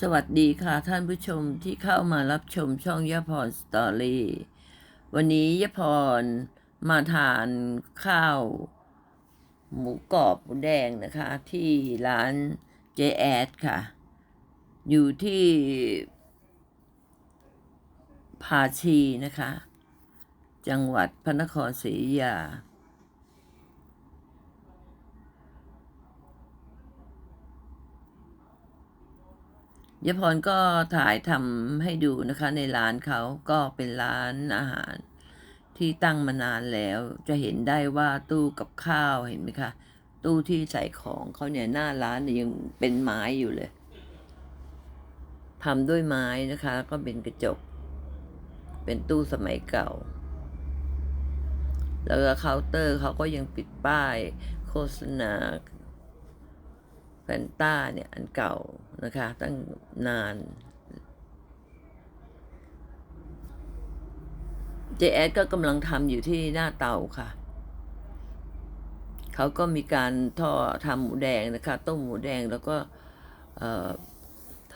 สวัสดีค่ะท่านผู้ชมที่เข้ามารับชมช่องยะพรสตอรี่วันนี้ยะพรมาทานข้าว หมูกรอบหมูแดงนะคะ ที่ร้านเจแอดค่ะ อยู่ที่ภาชีนะคะ จังหวัดพระนครศรีอยุธยา ยาพรก็ถ่ายทำให้ดูนะคะ ในร้านเขาก็เป็นร้านอาหาร ที่ตั้งมานานแล้ว จะเห็นได้ว่าตู้กับข้าวเห็นไหมคะ ตู้ที่ใส่ของเขาเนี่ยหน้าร้านเนี่ยยังเป็นไม้อยู่เลยทำด้วยไม้นะคะ แล้วก็เป็นกระจก เป็นตู้สมัยเก่า แล้วก็เคาน์เตอร์เขาก็ยังปิดป้าย โฆษณา แฟนต้าเนี่ยอันเก่านะคะตั้งนานเจแอดก็กำลังทำอยู่ที่หน้าเตาค่ะ เขาก็มีการทอดทำหมูแดงนะคะ ต้มหมูแดงแล้วก็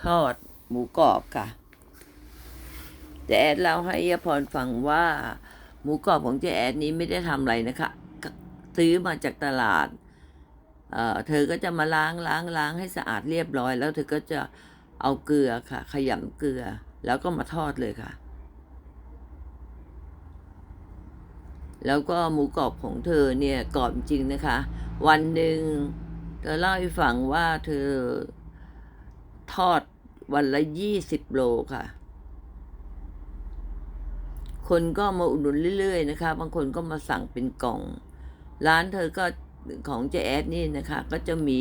ทอดหมูกรอบค่ะ เจแอดเล่าให้ยาพรฟังว่า หมูกรอบของเจแอดนี้ไม่ได้ทำอะไรนะคะ ซื้อมาจากตลาด เอ่อเธอก็จะมาล้างล้างล้างให้สะอาดเรียบร้อย แล้วเธอก็จะเอาเกลือค่ะ ขยำเกลือ แล้วก็มาทอดเลยค่ะ แล้วก็หมูกรอบของเธอเนี่ยกรอบจริงนะคะ วันหนึ่งเธอเล่าให้ฟังว่าเธอทอดวันละยี่สิบโลค่ะ คนก็มาอุดหนุนเรื่อยๆนะคะ บางคนก็มาสั่งเป็นกล่อง ร้านเธอก็ ของเจแอดนี่นะคะ ก็จะมี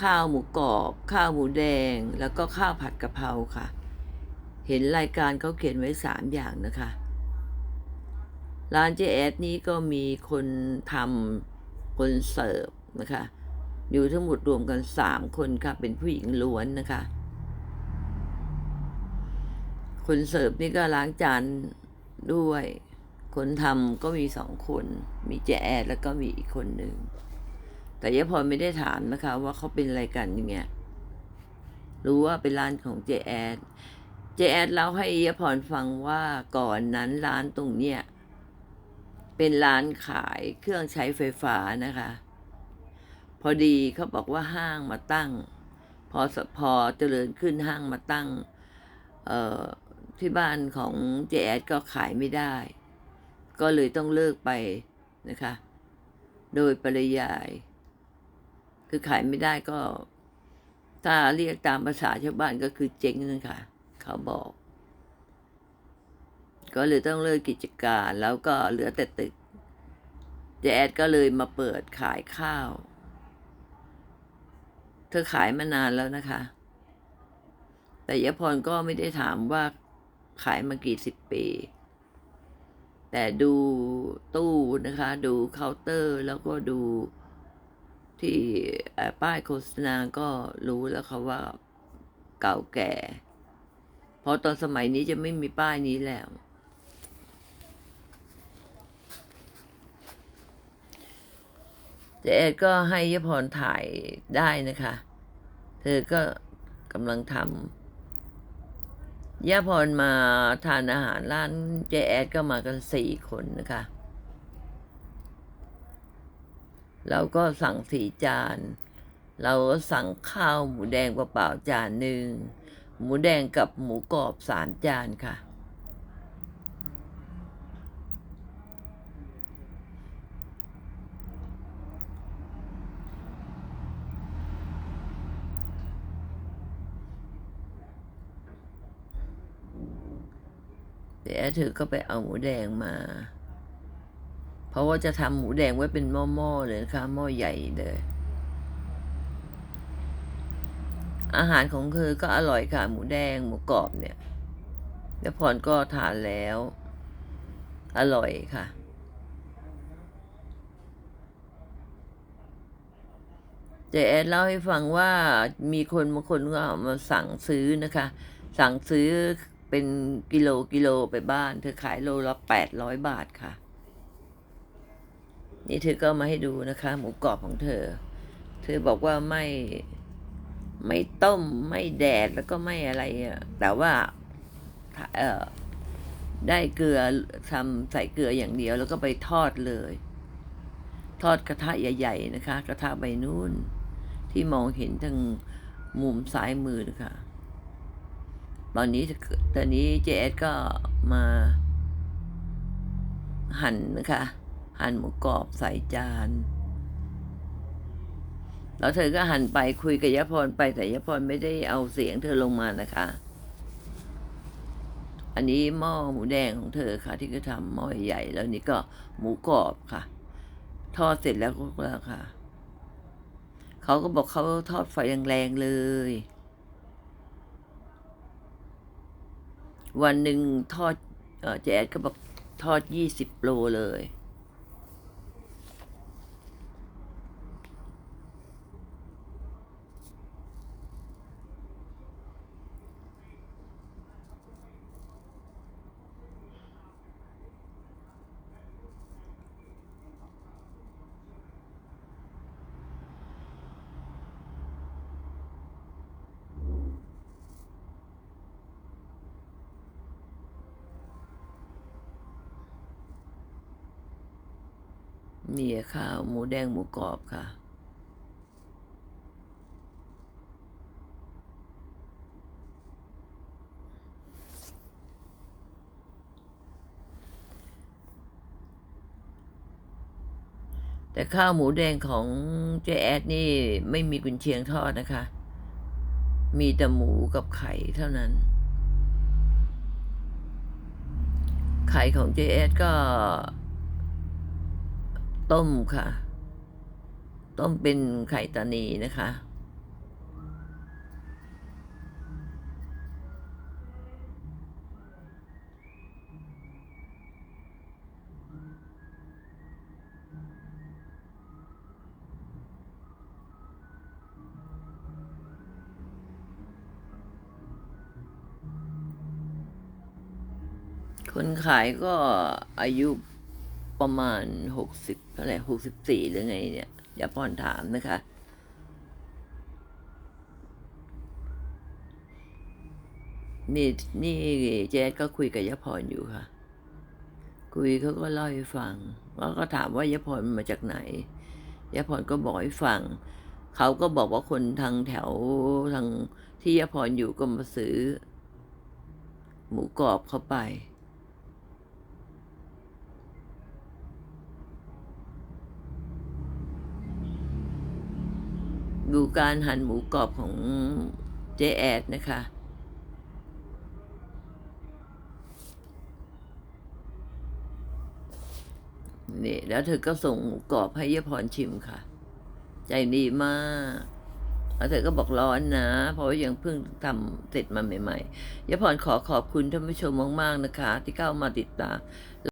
ข้าวหมูกรอบ ข้าวหมูแดง แล้วก็ข้าวผัดกะเพราค่ะ เห็นรายการเขาเขียนไว้สามอย่างนะคะ ร้านเจแอดนี้ก็มีคนทำคนเสิร์ฟนะคะ อยู่ทั้งหมดรวมกันสามคนค่ะ เป็นผู้หญิงล้วนนะคะ คนเสิร์ฟนี่ก็ล้างจานด้วย คนทำก็มีสองคน มีเจแอดแล้วก็มีอีกคนหนึ่ง แต่ยะพรไม่ได้ถามนะคะ ว่าเขาเป็นอะไรกันอย่างเงี้ย รู้ว่าเป็นร้านของเจแอดเจแอดเล่าให้ยะพรฟังว่าก่อนนั้นร้านตรงเนี้ยเป็นร้านขายเครื่องใช้ไฟฟ้านะคะ พอดีเขาบอกว่าห้างมาตั้ง พอสพอเจริญขึ้นห้างมาตั้ง เอ่อที่บ้านของเจแอดก็ขายไม่ได้ ก็เลยต้องเลิกไปนะคะ โดยปริยาย คือขายไม่ได้ก็ ถ้าเรียกตามภาษาชาวบ้านก็คือเจ๊งนะคะเขาบอก ก็เลยต้องเลิกกิจการแล้วก็เหลือแต่ตึกเจแอดก็เลยมาเปิดขายข้าว เธอขายมานานแล้วนะคะ แต่ยพรก็ไม่ได้ถามว่าขายมากี่สิบปี แต่ดูตู้นะคะ ดูเคาน์เตอร์แล้วก็ดูที่ป้ายโฆษณาก็รู้แล้วค่ะว่าเก่าแก่ เพราะตอนสมัยนี้จะไม่มีป้ายนี้แล้ว เจเอ็ดก็ให้ยพรถ่ายได้นะคะ เธอก็กำลังทำ ย่าพรมาทานอาหารร้านเจแอดก็มากันสี่คนนะคะเราก็สั่งสี่จาน เราก็สั่งข้าวหมูแดงเปล่าจานหนึ่ง หมูแดงกับหมูกรอบสามจานค่ะ เดี๋ยวเธอก็ไปเอาหมูแดงมา เพราะว่าจะทำหมูแดงไว้เป็นหม้อๆเลยนะคะหม้อใหญ่เลยอาหารของเธอก็อร่อยค่ะ หมูแดงหมูกรอบเนี่ยแล้วพรก็ทานแล้ว อร่อยค่ะ เจแอดเล่าให้ฟังว่ามีคนบางคนก็มาสั่งซื้อนะคะ สั่งซื้อ เป็นกิโลกิโลไปบ้าน เธอขายโลละแปดร้อยบาทค่ะ นี่เธอก็มาให้ดูนะคะ หมูกรอบของเธอ เธอบอกว่าไม่ไม่ต้มไม่แดดแล้วก็ไม่อะไรอะแต่ว่าเออได้เกลือทำใส่เกลืออย่างเดียว แล้วก็ไปทอดเลย ทอดกระทะใหญ่ ๆ นะคะ กระทะใบนุ่นที่มองเห็นทางมุมซ้ายมือนะคะ ตอนนี้ตอนนี้เจสก็มาหั่นนะคะ หั่นหมูกรอบใส่จาน แล้วเธอก็หันไปคุยกับยพรไปแต่ยพรไม่ได้เอาเสียงเธอลงมานะคะ อันนี้หม้อหมูแดงของเธอค่ะ ที่ก็ทำหม้อใหญ่แล้วนี่ก็หมูกรอบค่ะ ทอดเสร็จแล้วก็แล้วค่ะ เขาก็บอกเขาทอดไฟแรงๆเลย วันหนึ่งทอดเอ่อแจ๊ดก็บอกทอดยี่สิบโลเลย นี่ข้าว หมูแดงหมูกรอบค่ะ แต่ข้าวหมูแดงของเจแอดนี่ไม่มีกุนเชียงทอดนะคะ มีแต่หมูกับไข่เท่านั้น ไข่ของเจแอดก็ ต้มค่ะ ต้มเป็นไข่ตานีนะคะ คนขายก็อายุ ประมาณหกสิบเท่าไหร่หกสิบสี่หรือไงเนี่ยอย่าป้อนถามนะคะ นี่นี่เจ๊ก็คุยกับยะพรอยู่ค่ะ คุยเขาก็เล่าให้ฟังแล้วก็ถามว่ายะพรมาจากไหนยะพรก็บอกให้ฟังเขาก็บอกว่าคนทางแถวทางที่ยะพรอยู่ก็มาซื้อ หมูกรอบเข้าไป ดูการหั่นหมูกรอบของเจแอดนะคะ นี่แล้วเธอก็ส่งหมูกรอบให้ยะพรชิมค่ะ ใจดีมากแล้วเธอก็บอกร้อนนะ เพราะว่ายังเพิ่งทำเสร็จมาใหม่ๆยะพรขอขอบคุณท่านผู้ชมมากๆนะคะ ที่เข้ามาติดตาม